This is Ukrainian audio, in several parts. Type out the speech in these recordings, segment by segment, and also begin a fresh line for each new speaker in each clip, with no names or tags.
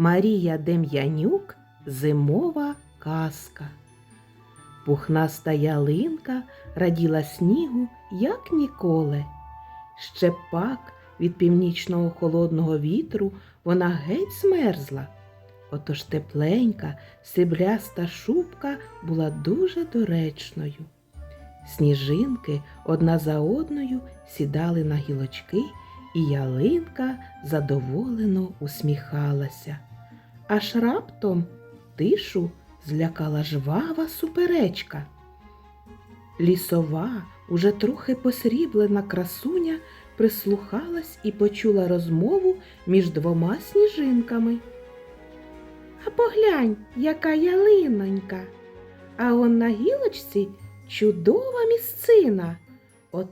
Марія Дем'янюк Зимова казка. Пухнаста ялинка раділа снігу, як ніколи. Ще пак від північного холодного вітру вона геть змерзла. Отож тепленька, срібляста шубка була дуже доречною. Сніжинки одна за одною сідали на гілочки, і ялинка задоволено усміхалася. Аж раптом тишу злякала жвава суперечка. Лісова, уже трохи посріблена красуня прислухалась і почула розмову між двома сніжинками. А поглянь, яка ялинонька. А он на гілочці чудова місцина. От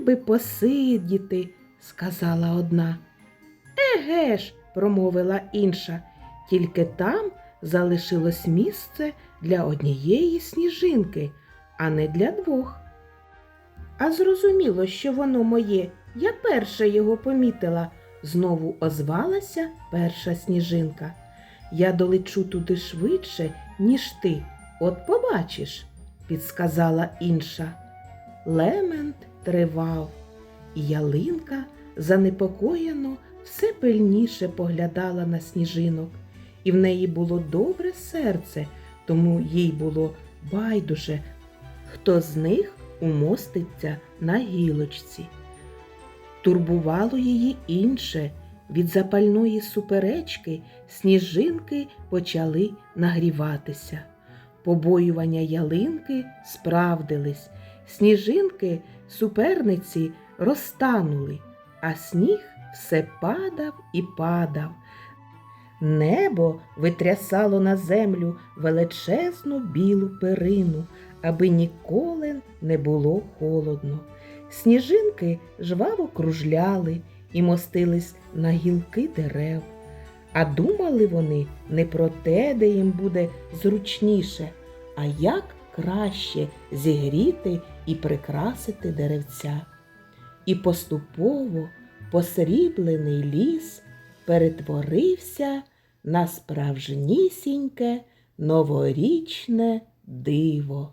би посидіти, сказала одна. Еге ж, промовила інша, тільки там залишилось місце для однієї сніжинки, а не для двох. А зрозуміло, що воно моє, я перша його помітила, знову озвалася перша сніжинка. Я долечу туди швидше, ніж ти. От побачиш, підсказала інша. Лемент тривав, і ялинка занепокоєно все пильніше поглядала на сніжинок, і в неї було добре серце, тому їй було байдуже, хто з них умоститься на гілочці. Турбувало її інше. Від запальної суперечки сніжинки почали нагріватися. Побоювання ялинки справдились, сніжинки суперниці розтанули, а сніг все падав і падав. Небо витрясало на землю величезну білу перину, аби ніколи не було холодно. Сніжинки жваво кружляли і мостились на гілки дерев. А думали вони не про те, де їм буде зручніше, а як краще зігріти і прикрасити деревця. І поступово посріблений ліс перетворився на справжнісіньке новорічне диво.